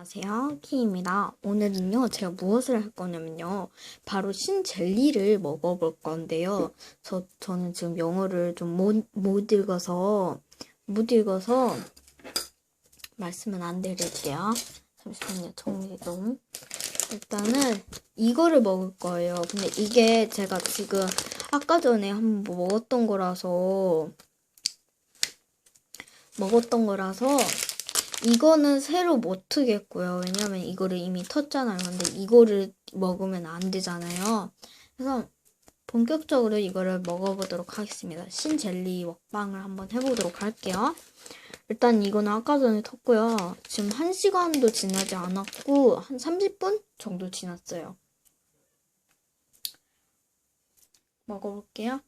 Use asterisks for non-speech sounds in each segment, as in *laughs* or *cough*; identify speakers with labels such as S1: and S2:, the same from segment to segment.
S1: 안녕하세요. 키입니다. 오늘은요, 제가 무엇을 할 거냐면요. 바로 신젤리를 먹어볼 건데요. 저, 저는 지금 영어를 좀 못, 못 읽어서, 못 읽어서, 말씀은 안 드릴게요. 잠시만요, 정리 좀. 일단은, 이거를 먹을 거예요. 근데 이게 제가 지금, 아까 전에 한번 먹었던 거라서, 먹었던 거라서, 이거는 새로 못 트겠고요. 왜냐면 이거를 이미 텄잖아요. 근데 이거를 먹으면 안 되잖아요. 그래서 본격적으로 이거를 먹어보도록 하겠습니다. 신젤리 먹방을 한번 해보도록 할게요. 일단 이거는 아까 전에 텄고요. 지금 1시간도 지나지 않았고 한 30분 정도 지났어요. 먹어볼게요.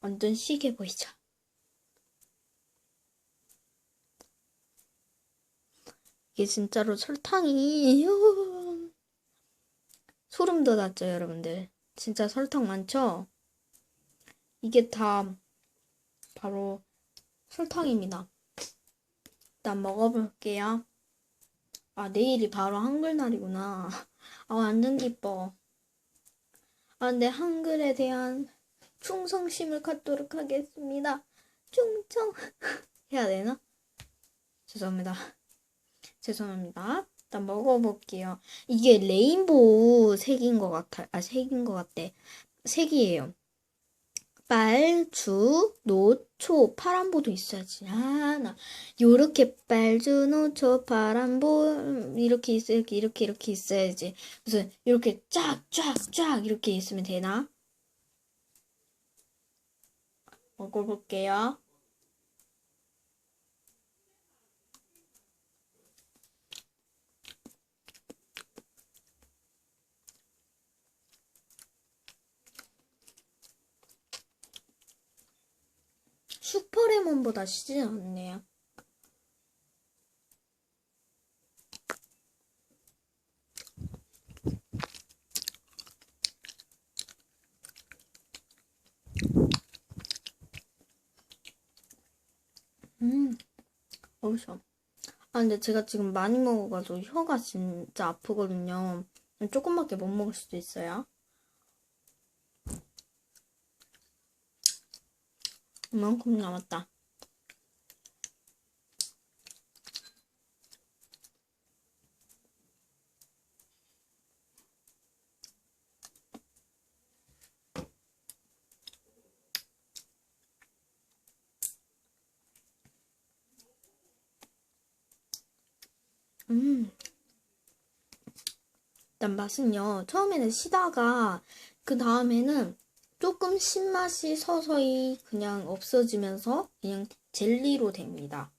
S1: 완전 시게 보이죠? 이게 진짜로 설탕이 *laughs* 소름 돋았죠, 여러분들. 진짜 설탕 많죠? 이게 다 바로 설탕입니다. 일단 먹어볼게요. 아, 내일이 바로 한글날이구나. *laughs* 아, 완전 기뻐. 아, 근데 한글에 대한 충성심을 갖도록 하겠습니다. 충성. *laughs* 해야 되나? 죄송합니다. 죄송합니다. 일단 먹어볼게요. 이게 레인보우 색인 것 같아. 아, 색인 것 같대. 색이에요. 빨 주, 노 초, 파란보도 있어야지. 아, 나 요렇게 빨 주, 노 초, 파란보 이렇게 있어 이렇게 이렇게 이렇게 있어야지. 무슨 이렇게 쫙 쫙 쫙 이렇게 있으면 되나? 먹어볼게요. 슈퍼레몬보다 시지 않네요. 음, 어우셔. 아, 근데 제가 지금 많이 먹어가지고 혀가 진짜 아프거든요. 조금밖에 못 먹을 수도 있어요. 이만큼 남았다. 음. 일단 맛은요. 처음에는 시다가 그 다음에는 조금 신맛이 서서히 그냥 없어지면서 그냥 젤리로 됩니다.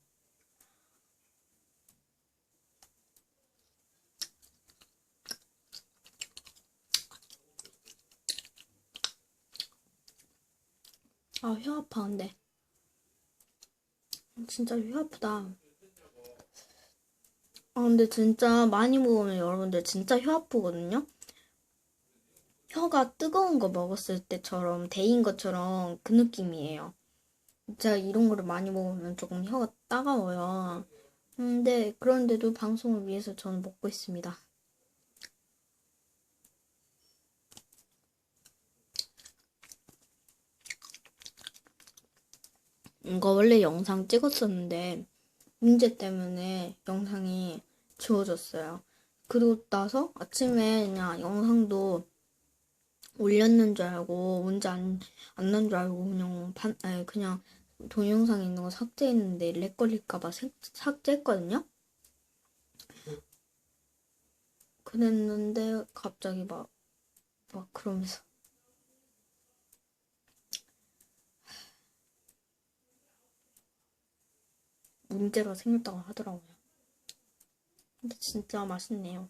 S1: 아, 혀 아파, 근데. 진짜 혀 아프다. 아, 근데 진짜 많이 먹으면 여러분들 진짜 혀 아프거든요? 혀가 뜨거운 거 먹었을 때처럼 데인 것처럼 그 느낌이에요. 진짜 이런 거를 많이 먹으면 조금 혀가 따가워요. 근데 그런데도 방송을 위해서 저는 먹고 있습니다. 이거 원래 영상 찍었었는데 문제 때문에 영상이 지워졌어요. 그리고 나서 아침에 그냥 영상도 올렸는 줄 알고 문제 안, 안 난 줄 알고 그냥 반, 아니 그냥 동영상에 있는 거 삭제했는데 렉 걸릴까봐 삭제했거든요. 그랬는데 갑자기 막, 막 그러면서 문제가 생겼다고 하더라고요. 근데 진짜 맛있네요.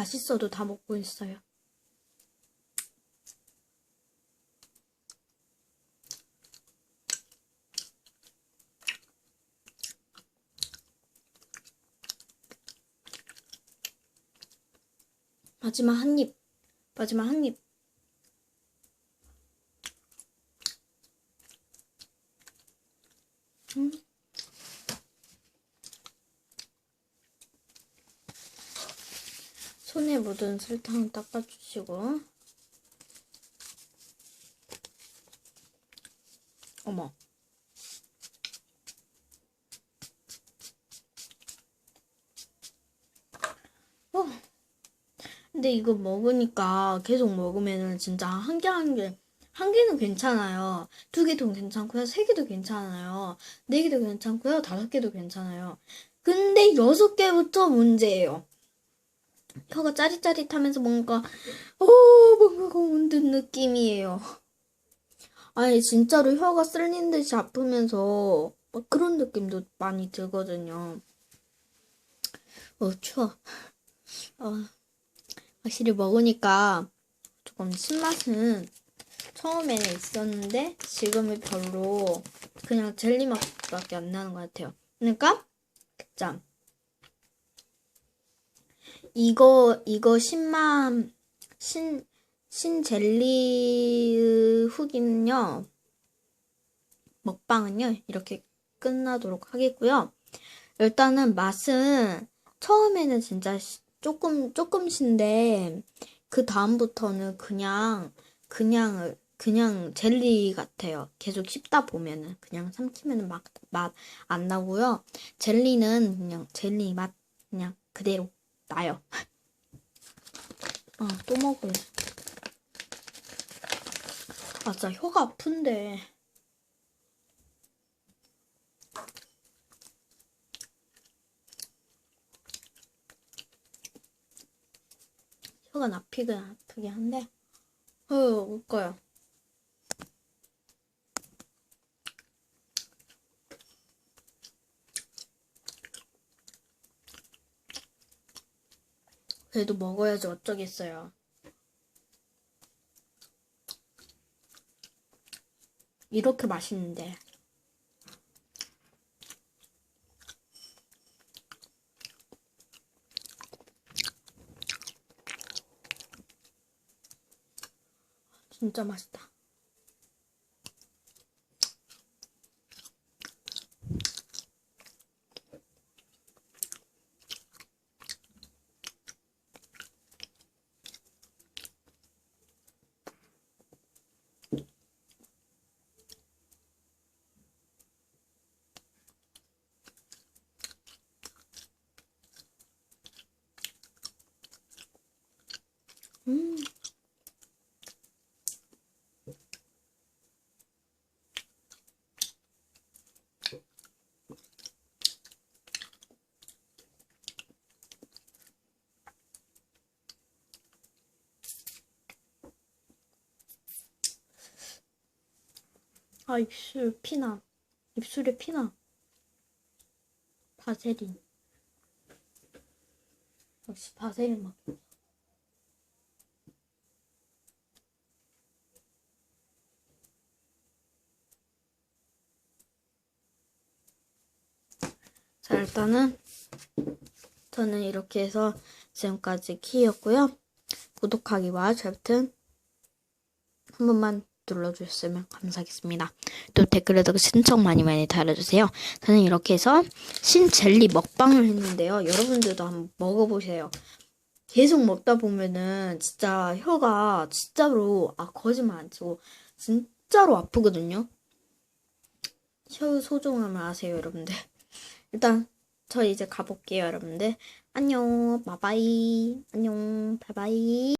S1: 맛있어도 다 먹고 있어요. 마지막 한 입. 마지막 한 입. 음. 손에 묻은 설탕 닦아주시고. 어머. 어. 근데 이거 먹으니까 계속 먹으면은 진짜 한 개 한 개, 한 개는 괜찮아요. 두 개도 괜찮고요. 세 개도 괜찮아요. 네 개도 괜찮고요. 다섯 개도 괜찮아요. 근데 여섯 개부터 문제예요. 혀가 짜릿짜릿하면서 뭔가, 어, 뭔가 문든 느낌이에요. 아니, 진짜로 혀가 쓸린 듯이 아프면서 막 그런 느낌도 많이 들거든요. 어, 추워. 어, 확실히 먹으니까 조금 신맛은 처음에는 있었는데 지금은 별로 그냥 젤리 맛밖에 안 나는 것 같아요. 그러니까 짠. 이거 이거 신맛 신 신젤리 후기는요. 먹방은요. 이렇게 끝나도록 하겠고요. 일단은 맛은 처음에는 진짜 시- 조금 조금신데 그 다음부터는 그냥 그냥 그냥 젤리 같아요. 계속 씹다 보면은 그냥 삼키면은 막 맛 안 나고요. 젤리는 그냥 젤리 맛 그냥 그대로 나요. 아, 또 먹을래. 아, 진짜 혀가 아픈데. 혀가 나피긴 아프긴 한데. 어, 올 거야. 그래도 먹어야지 어쩌겠어요. 이렇게 맛있는데. 진짜 맛있다. 음. 아, 입술 피나. 입술에 피나. 바세린. 역시 바세린 맛. 자, 일단은 저는 이렇게 해서 지금까지 키였고요. 구독하기와 버튼 한 번만 눌러주셨으면 감사하겠습니다. 또 댓글에다가 신청 많이 많이 달아주세요. 저는 이렇게 해서 신젤리 먹방을 했는데요. 여러분들도 한번 먹어보세요. 계속 먹다 보면은 진짜 혀가 진짜로 아 거짓말 안 치고 진짜로 아프거든요. 혀 소중함을 아세요, 여러분들. 일단 저 이제 가볼게요, 여러분들. 안녕, 바바이. 안녕, 바이바이.